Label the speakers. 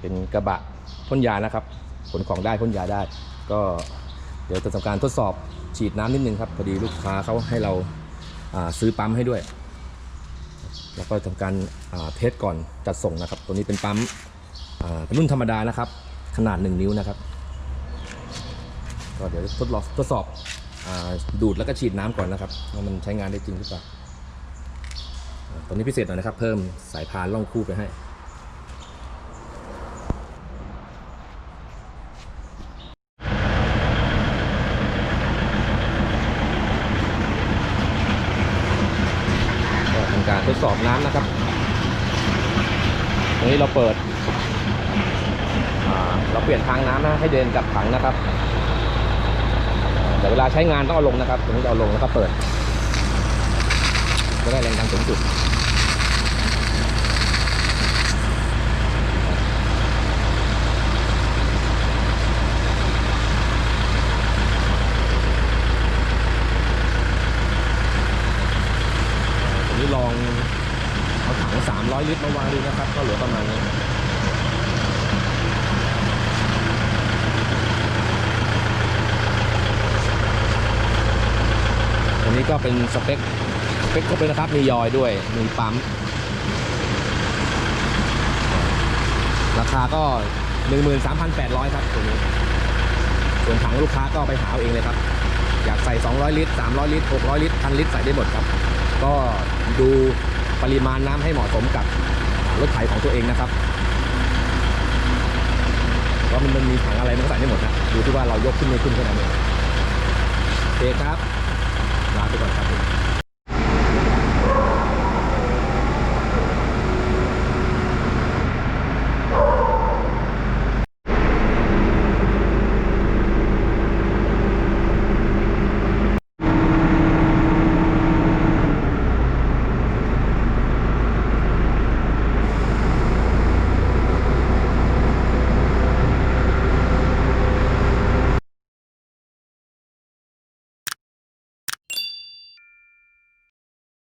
Speaker 1: เป็นกระบะพ่นยานะครับ ขนของได้พ่นยาได้ ก็เดี๋ยวจะทำการทดสอบฉีดน้ำนิดนึงครับพอดีลูกค้าเขาให้เราซื้อปั๊มให้ด้วย แล้วก็ทำการเทสก่อนจัดส่งนะครับ ตัวนี้เป็นปั๊มเป็นรุ่นธรรมดานะครับ ขนาด 1 นิ้วนะครับก็เดี๋ยวทดลองทดสอบอดูดแล้วก็ฉีดน้ำก่อนนะครับว่ามันใช้งานได้จริงหรือเปล่าอ่าตัวนี้พิเศษหน่อยนะครับ เพิ่มสายพานล่องคู่ไปให้ การทดสอบน้ำนะครับ ตรงนี้เราเปิด เราเปลี่ยนทางน้ำนะให้เดินกับถังนะครับ แต่เวลาใช้งานต้องเอาลงนะครับตรงนี้เอาลงแล้วก็เปิด จะได้แรงดันสูงสุด องเอาถัง300 ลิตรมาวางดูนะครับ ก็เหลือประมาณนี้ตัวนี้ก็เป็นสเปคสเปคครบเลยนะครับ มียอยด้วย มีปั๊ม ราคาก็ 13,800 ครับตัวนี้ส่วนถังลูกค้าก็ไปหาเอาเองเลยครับ อยากใส่ 200 ลิตร 300 ลิตร 600 ลิตร 1,000 ลิตร ใส่ได้หมดครับ ก็ดูปริมาณน้ำให้เหมาะสมกับรถไถของตัวเองนะครับเพราะมันมันมีถังอะไรมันก็ใส่ได้หมดนะดูที่ว่าเรายกขึ้นไม่ขึ้นแค่นั้นเองโอเคครับ